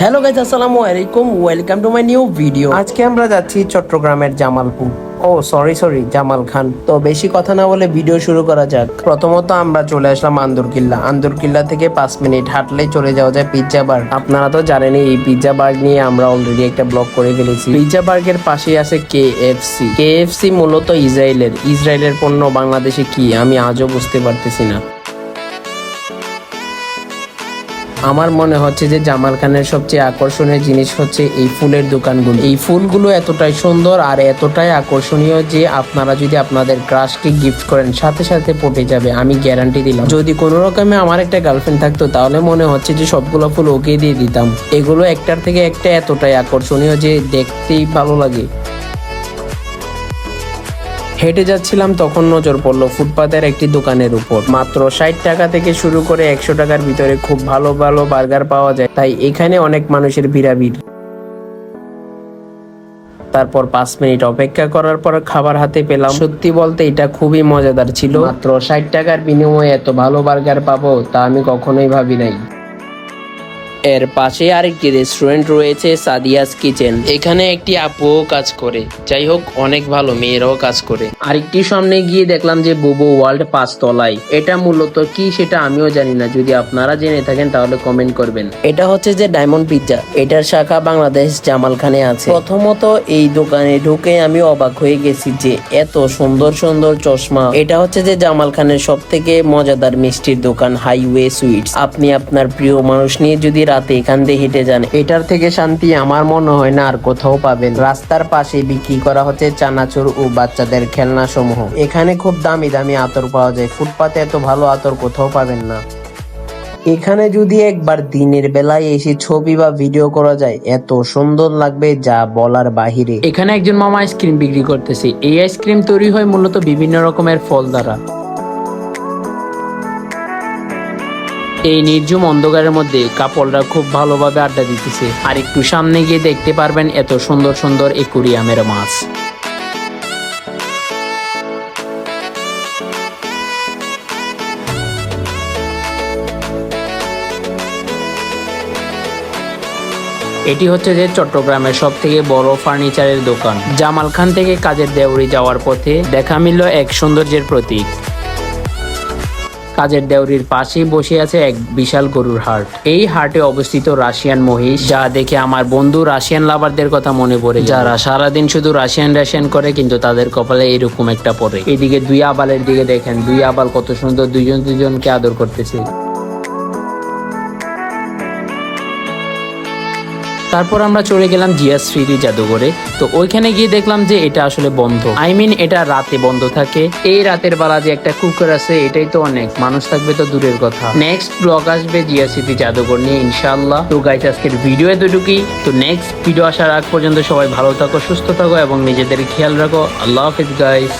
Hello guys আসসালামু আলাইকুম welcome to my new video আজকে আমরা যাচ্ছি চট্টগ্রামের জামালপুর। ও সরি সরি জামাল খান। তো বেশি কথা না বলে ভিডিও শুরু করা যাক। প্রথমত আমরা চলে আসলাম আন্দরকিল্লা। আন্দরকিল্লা থেকে পাঁচ মিনিট হাঁটলেই চলে যাওয়া যায় পিৎজা বার্গ আপনারা তো জানেনই এই পিৎজা বার্গ নিয়ে আমরা অলরেডি একটা ব্লগ করে ফেলেছি। পিৎজা বার্গের পাশেই আছে K F C K F C মূলত ইসরায়েলের। ইসরায়েলের পণ্য বাংলাদেশে কি? আমি আজও বুঝতে পারতেছি না। আমার মনে হচ্ছে যে জামাল খানের সবচেয়ে আকর্ষণীয় জিনিস হচ্ছে এই ফুলের দোকানগুলো। এই ফুলগুলো এতটাই সুন্দর আর এতটাই আকর্ষণীয় যে আপনারা যদি আপনাদের ক্রাশকে গিফট করেন, সাথে সাথে পটে যাবে, আমি গ্যারান্টি দিলাম। যদি কোনো রকমে আমার একটা গার্লফ্রেন্ড থাকতো, তাহলে মনে হচ্ছে যে সবগুলো ফুল ওকে দিয়ে দিতাম। এগুলো একটার থেকে একটা এতটাই আকর্ষণীয় যে দেখতেই ভালো লাগে। হেঁটে যাচ্ছিলাম, তখন নজর পড়ল ফুটপাতের একটি দোকানের উপর। মাত্র ষাট টাকা থেকে শুরু করে একশো টাকার ভিতরে খুব ভালো ভালো বার্গার পাওয়া যায়, তাই এখানে অনেক মানুষের ভিড়াভিড়। তারপর পাঁচ মিনিট অপেক্ষা করার পর খাবার হাতে পেলাম। সত্যি বলতে এটা খুবই মজাদার ছিল। মাত্র ষাট টাকার বিনিময়ে এত ভালো বার্গার পাবো, তা আমি কখনোই ভাবি নাই। এর পাশে আরেকটি রেস্টুরেন্ট রয়েছে, সাদিয়াস কিচেন। এখানে একটি আপুও কাজ করে। যাই হোক, অনেক ভালো, মেয়েরাও কাজ করে। আরেকটি সামনে গিয়ে দেখলাম যে বুবু ওয়ার্ল্ড পাঁচ তলায় এটা মূলত কি সেটা আমিও জানি না। যদি আপনারা জেনে থাকেন, তাহলে কমেন্ট করবেন। এটা হচ্ছে যে ডায়মন্ড পিৎজা এটার শাখা বাংলাদেশ জামালখানে আছে। প্রথমত এই দোকানে ঢুকে আমি অবাক হয়ে গেছি যে এত সুন্দর সুন্দর চশমা। এটা হচ্ছে যে জামাল খানের সব থেকে মজাদার মিষ্টির দোকান হাইওয়ে সুইটস আপনি আপনার প্রিয় মানুষ নিয়ে যদি রাতে এখান দিয়ে হেঁটে যান। এটার থেকে শান্তি আমার মনে হয় না, আর কোথাও পাবেন। রাস্তার পাশে বিক্রি করা হচ্ছে চানাচুর ও বাচ্চাদের খেলনা সমূহ এখানে খুব দামি দামি আতর পাওয়া যায়। ফুটপাতে এত ভালো আতর কোথাও পাবেন না। এখানে যদি একবার দিনের বেলায় এসে ছবি বা ভিডিও করা যায়, এত সুন্দর লাগবে যা বলার বাহিরে। এখানে একজন মামা আইসক্রিম বিক্রি করতেছে। এই আইসক্রিম তৈরি হয় মূলত বিভিন্ন রকমের ফল দ্বারা। এই নির্জুম অন্ধকারের মধ্যে কাপড়রা খুব ভালোভাবে আড্ডা দিতেছে। আর একটু সামনে গিয়ে দেখতে পারবেন এত সুন্দর সুন্দর একুরিয়ামের মাছ। এটি হচ্ছে যে চট্টগ্রামের সব থেকে বড় ফার্নিচারের দোকান। জামাল খান থেকে কাজের দেউরি যাওয়ার পথে দেখা মিলল এক সৌন্দর্যের প্রতীক। কাজের দেউরির পাশে বসে আছে এক বিশাল গরুর হাট। এই হাটে অবস্থিত রাশিয়ান মহিষ, যা দেখে আমার বন্ধু রাশিয়ান লাভারদের কথা মনে পড়ে যারা সারাদিন শুধু রাশিয়ান রাশিয়ান করে, কিন্তু তাদের কপালে এরকম একটা পড়ে। এদিকে দুই আবালের দিকে দেখেন, দুই আবাল কত সুন্দর দুজন দুজনকে আদর করতেছে। তারপর আমরা চলে গেলাম জিয়া স্মৃতি জাদুঘরে। তো ওইখানে গিয়ে দেখলাম যে এটা আসলে বন্ধ। আই মিন এটা রাতে বন্ধ থাকে। এই রাতের বেলা যে একটা কুকুর আছে, এটাই তো অনেক। মানুষ থাকবে তো দূরের কথা। নেক্সট ব্লগ আসবে জিয়া স্মৃতি জাদুঘর নিয়ে ইনশাল্লাহ তো গাইস আজকের ভিডিও এতটুকুই। তো নেক্সট ভিডিও আসার আগ পর্যন্ত সবাই ভালো থাকো, সুস্থ থাকো এবং নিজেদের খেয়াল রাখো। আল্লাহ হাফিজ গাইস